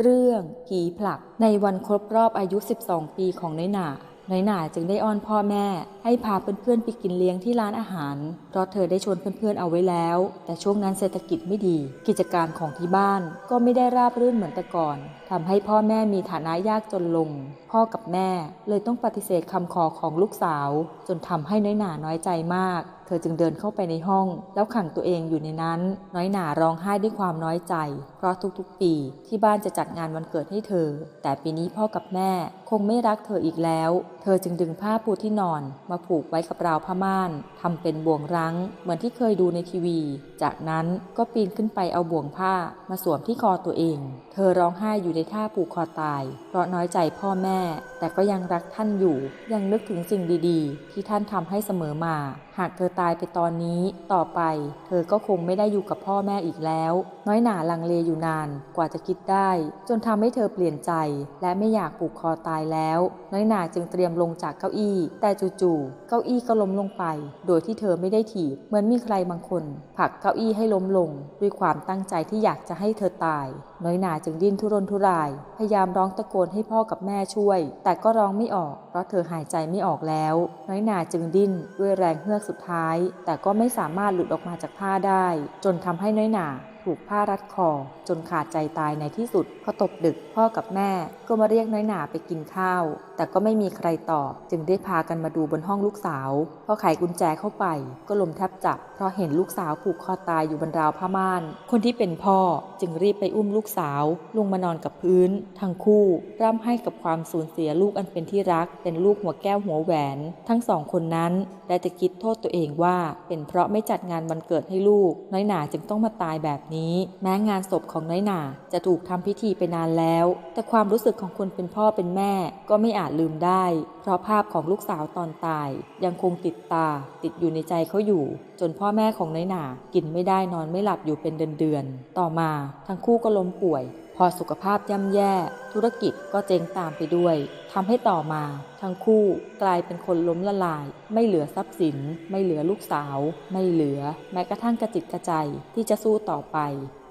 เรื่องผีผลัก ในวันครบรอบอายุ 12 ปีของน้อยหนาน้อยหนาจึงได้อ้อนพ่อแม่ ให้พาเพื่อนๆไปกินเลี้ยงที่ร้านอาหาร เพราะเธอได้ชวนเพื่อนๆเอาไว้แล้ว แต่ช่วงนั้นเศรษฐกิจไม่ดี กิจการของที่บ้านก็ไม่ได้ราบรื่นเหมือนแต่ก่อนทำให้พ่อแม่มีฐานะยากจนลง พ่อกับแม่เลยต้องปฏิเสธคำขอของลูกสาว จนทำให้น้อยหนาน้อยใจมากเธอจึงเดินเข้าไปในห้อง แล้วขังตัวเองอยู่ในนั้น น้อยหนาร้องไห้ด้วยความน้อยใจ เพราะทุกๆ ปีที่บ้านจะจัดงานวันเกิดให้เธอ แต่ปีนี้พ่อกับแม่คงไม่รักเธออีกแล้ว เธอจึงดึงผ้าปูที่นอน มาผูกไว้กับราวผ้าม่านทำเป็นบ่วงรั้ง เหมือนที่เคยดูในทีวี จากนั้นก็ปีนขึ้นไปเอาบ่วงผ้ามาสวมที่คอตัวเอง เธอร้องไห้อยู่ในท่าผูกคอตาย เพราะน้อยใจพ่อแม่ แต่ก็ยังรักท่านอยู่ ยังนึกถึงสิ่งดีๆ ที่ท่านทำให้เสมอมา หากเธอตายไปตอนนี้ต่อไป เธอก็คงไม่ได้อยู่กับพ่อแม่อีกแล้ว น้อยหนาลังเลอยู่นานกว่าจะคิดได้ จนทำให้เธอเปลี่ยนใจ และไม่อยากผูกคอตายแล้ว น้อยหนาจึงเตรียมลงจากเก้าอี้ แต่จู่ๆเก้าอี้ก็ล้มลงไป โดยที่เธอไม่ได้ถีบเหมือนมีใครบางคน ผลักเก้าอี้ให้ล้มลง ด้วยความตั้งใจที่อยากจะให้เธอตาย น้อยหนาจึงดิ้นทุรนทุราย พยายามร้องตะโกนให้พ่อกับแม่ช่วย แต่ก็ร้องไม่ออกเพราะเธอหายใจไม่ออกแล้ว น้อยหนาจึงดิ้นด้วยแรงเฮือกสุดท้ายแต่ก็ไม่สามารถหลุดออกมาจากผ้าได้ จนทำให้น้อยหนา ถูกผ้ารัดคอ จนขาดใจตายในที่สุดพอตกดึกพ่อกับแม่ก็มาเรียกน้อยหนาไปกินข้าว แต่ก็ไม่มีใครตอบ จึงได้พากันมาดูบนห้องลูกสาวพอไขกุญแจเข้าไป ก็ลมแทบจับ เพราะเห็นลูกสาวผูกคอตายอยู่บนราวผ้าม่าน คนที่เป็นพ่อจึงรีบไปอุ้มลูกสาว ลงมานอนกับพื้น ทั้งคู่ร่ำให้กับความสูญเสียลูกอันเป็นที่รัก เป็นลูกหัวแก้วหัวแหวน ทั้งสองคนนั้นได้แต่คิดโทษตัวเองว่า เป็นเพราะไม่จัดงานวันเกิดให้ลูก น้อยหนาจึงต้องมาตายแบบนี้แม้งานศพของน้อยหนาจะถูกทำพิธีไปนานแล้ว แต่ความรู้สึกของคนเป็นพ่อเป็นแม่ก็ไม่อาจลืมได้ เพราะภาพของลูกสาวตอนตาย ยังคงติดตา ติดอยู่ในใจเขาอยู่ จนพ่อแม่ของน้อยหนากินไม่ได้นอนไม่หลับอยู่เป็นเดือนๆต่อมาทั้งคู่ก็ล้มป่วย พอสุขภาพย่ำแย่ ธุรกิจก็เจ๊งตามไปด้วยทำให้ต่อมา ทั้งคู่กลายเป็นคนล้มละลาย ไม่เหลือทรัพย์สิน ไม่เหลือลูกสาว ไม่เหลือ แม้กระทั่งกระจิตกระใจที่จะสู้ต่อไป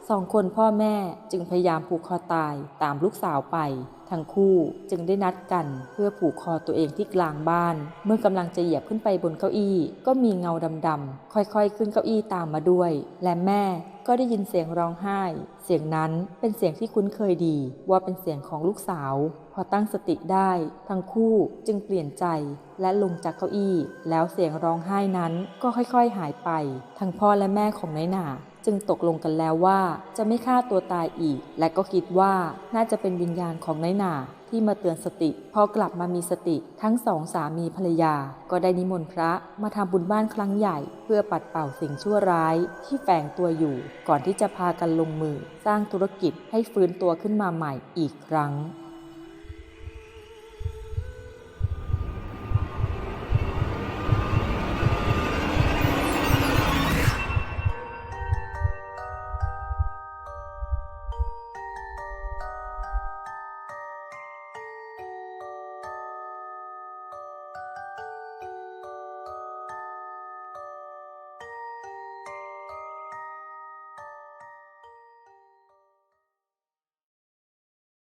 สองคนพ่อแม่จึงพยายามผูกคอตายตามลูกสาวไป ทั้งคู่จึงได้นัดกันเพื่อผูกคอตัวเองที่กลางบ้าน เมื่อกำลังจะเหยียบขึ้นไปบนเก้าอี้ ก็มีเงาดำๆค่อยๆ ขึ้นเก้าอี้ตามมาด้วย และแม่ก็ได้ยินเสียงร้องไห้ เสียงนั้นเป็นเสียงที่คุ้นเคยดี ว่าเป็นเสียงของลูกสาว พอตั้งสติได้ ทั้งคู่จึงเปลี่ยนใจและลงจากเก้าอี้ แล้วเสียงร้องไห้นั้นก็ค่อยๆ หายไป ทั้งพ่อและแม่ของน้อยหนา จึงตกลงกันแล้วว่าจะไม่ฆ่าตัวตายอีก และก็คิดว่าน่าจะเป็นวิญญาณของน้อยหนาที่มาเตือนสติ พอกลับมามีสติทั้งสองสามีภรรยา ก็ได้นิมนต์พระมาทำบุญบ้านครั้งใหญ่ เพื่อปัดเป่าสิ่งชั่วร้ายที่แฝงตัวอยู่ ก่อนที่จะพากันลงมือ สร้างธุรกิจให้ฟื้นตัวขึ้นมาใหม่อีกครั้ง